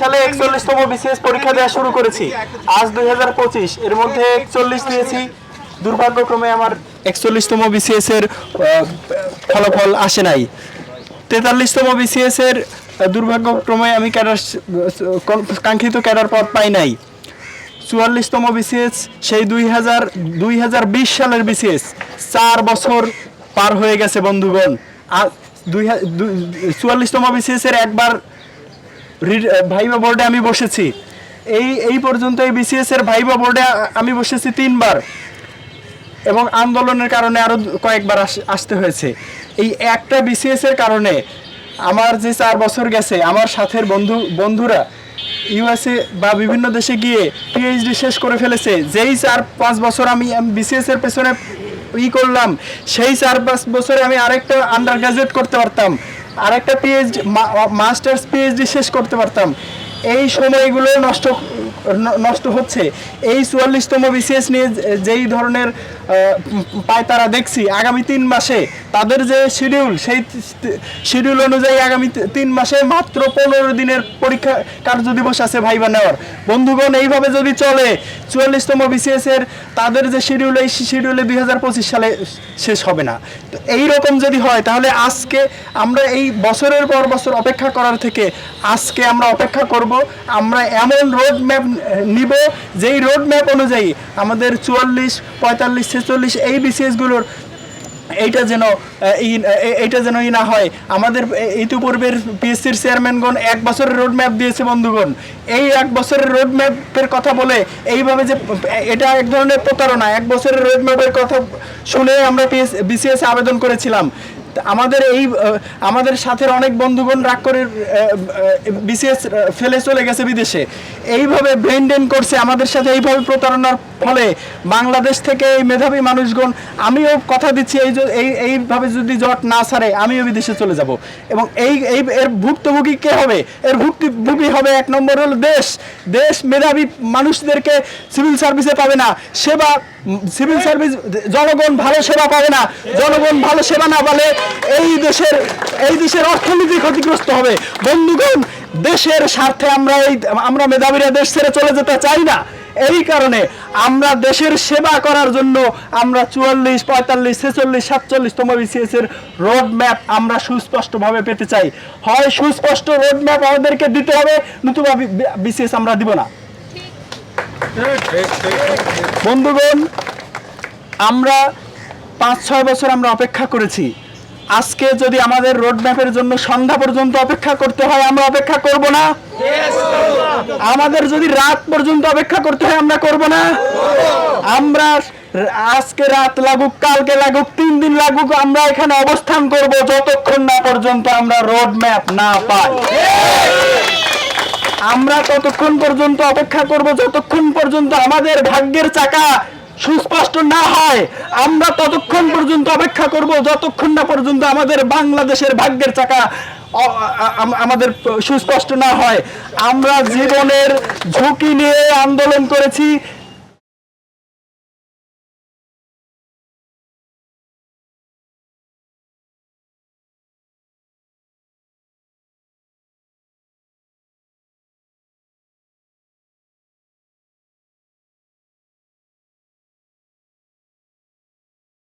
সালে একচল্লিশতম বিসিএস পরীক্ষা দেওয়া শুরু করেছি। আজ দুই হাজার পঁচিশ। এর মধ্যে একচল্লিশ দিয়েছি। দুর্ভাগ্যক্রমে আমার একচল্লিশতম বিসিএস এর ফলাফল আসে নাই। তেতাল্লিশতম বিসিএস এর দুর্ভাগ্যক্রমে আমি ক্যাডার কাঙ্ক্ষিত ক্যাডার পদ পাই নাই। চুয়াল্লিশতম বিসিএস সেই দুই হাজার দুই হাজার বিশ সালের বিসিএস চার বছর পার হয়ে গেছে, বন্ধুগণ। আর দুই চুয়াল্লিশতম বিসিএস এর একবার ভাইবা বোর্ডে আমি বসেছি। এই এই পর্যন্ত এই বিসিএস এর ভাইবা বোর্ডে আমি বসেছি তিনবার। এবং আন্দোলনের কারণে আরও কয়েকবার আস- আসতে হয়েছে। এই একটা বিসিএস এর কারণে আমার যে চার বছর গেছে, আমার সাথের বন্ধু, বন্ধুরা ইউএসএ বা বিভিন্ন দেশে গিয়ে পিএইচডি শেষ করে ফেলেছে। যেই চার পাঁচ বছর আমি বিসিএস এর পেছনে ই করলাম, সেই চার পাঁচ বছরে আমি আরেকটা আন্ডার গ্রাজুয়েট করতে পারতাম। আরেকটা পিএইচডি মাস্টার্স পিএইচডি শেষ করতে পারতাম। এই সময়গুলো নষ্ট নষ্ট হচ্ছে। এই চুয়াল্লিশতম বিসিএস নিয়ে যেই ধরনের পায় তারা দেখছি, আগামী তিন মাসে তাদের যে শিডিউল সেই শিডিউল অনুযায়ী আগামী তিন মাসে মাত্র পনেরো দিনের পরীক্ষা কার্য দিবস আছে ভাইবা নেওয়ার বন্ধুগণ, এইভাবে যদি চলে চুয়াল্লিশতম বিসিএসের তাদের যে শিডিউল এই শিডিউলে দুই হাজার পঁচিশ সালে শেষ হবে না। তো এই রকম যদি হয়, তাহলে আজকে আমরা এই বছরের পর বছর অপেক্ষা করার থেকে আজকে আমরা অপেক্ষা করব, আমরা এমন রোড ম্যাপ নিব, যেই রোড ম্যাপ অনুযায়ী আমাদের চুয়াল্লিশ, পঁয়তাল্লিশ, ছেচল্লিশ এই বিসিএসগুলোর এইটা যেন এইটা যেন ই না হয়। আমাদের ইতিপূর্বের পিএসসির চেয়ারম্যানগণ এক বছরের রোড ম্যাপ দিয়েছে বন্ধুগণ। এই এক বছরের রোড ম্যাপের কথা বলে এইভাবে যে, এটা এক ধরনের প্রতারণা। এক বছরের রোড ম্যাপের কথা শুনে আমরা বিসিএস আবেদন করেছিলাম। আমাদের এই আমাদের সাথে অনেক বন্ধুগণ রাগ করে বিসিএস ফেলে চলে গেছে বিদেশে। এইভাবে ব্রেন ডেন করছে আমাদের সাথে, এইভাবে প্রতারণার ফলে বাংলাদেশ থেকে এই মেধাবী মানুষগণ, আমিও কথা দিচ্ছি, এই এই, এইভাবে যদি জট না ছাড়ে আমিও বিদেশে চলে যাব। এবং এই এই, এর ভুক্তভোগী কে হবে? এর ভুক্তভোগী হবে এক নম্বর হলো দেশ। দেশ মেধাবী মানুষদেরকে সিভিল সার্ভিসে পাবে না। সেবা সিভিল সার্ভিস জনগণ ভালো সেবা পাবে না। জনগণ ভালো সেবা না পালে এই দেশের এই দেশের অর্থনীতি ক্ষতিগ্রস্ত হবে। বন্ধুগণ, দেশের স্বার্থে আমরা এই, আমরা মেধাবীরা দেশ ছেড়ে চলে যেতে চাই না। এই কারণে আমরা দেশের সেবা করার জন্য আমরা চুয়াল্লিশ, পঁয়তাল্লিশ, ছেচল্লিশ, সাতচল্লিশতম বিসিএস এর রোড ম্যাপ আমরা সুস্পষ্টভাবে পেতে চাই। হয় সুস্পষ্ট রোড ম্যাপ আমাদেরকে দিতে হবে, নতুবা বিসিএস আমরা দিব না। বন্ধুগণ, আমরা পাঁচ, ছয় বছর আমরা অপেক্ষা করেছি। আজকে যদি আমাদের রোড ম্যাপের জন্য সন্ধ্যা পর্যন্ত অপেক্ষা করতে হয়, আমরা অপেক্ষা করব না? আমাদের যদি রাত পর্যন্ত অপেক্ষা করতে হয়, আমরা করব না? আমরা আজকে রাত লাগুক, কালকে লাগুক, তিন দিন লাগুক, আমরা এখানে অবস্থান করব যতক্ষণ না পর্যন্ত আমরা রোড ম্যাপ না পাই। আমরা ততক্ষণ পর্যন্ত অপেক্ষা করব, যতক্ষণ পর্যন্ত আমাদের ভাগ্যের চাকা সুস্পষ্ট না হয়, আমরা ততক্ষণ পর্যন্ত অপেক্ষা করব, যতক্ষণ না পর্যন্ত আমাদের বাংলাদেশের ভাগ্যের চাকা আমাদের সুস্পষ্ট না হয়। আমরা জীবনের ঝুঁকি নিয়ে আন্দোলন করেছি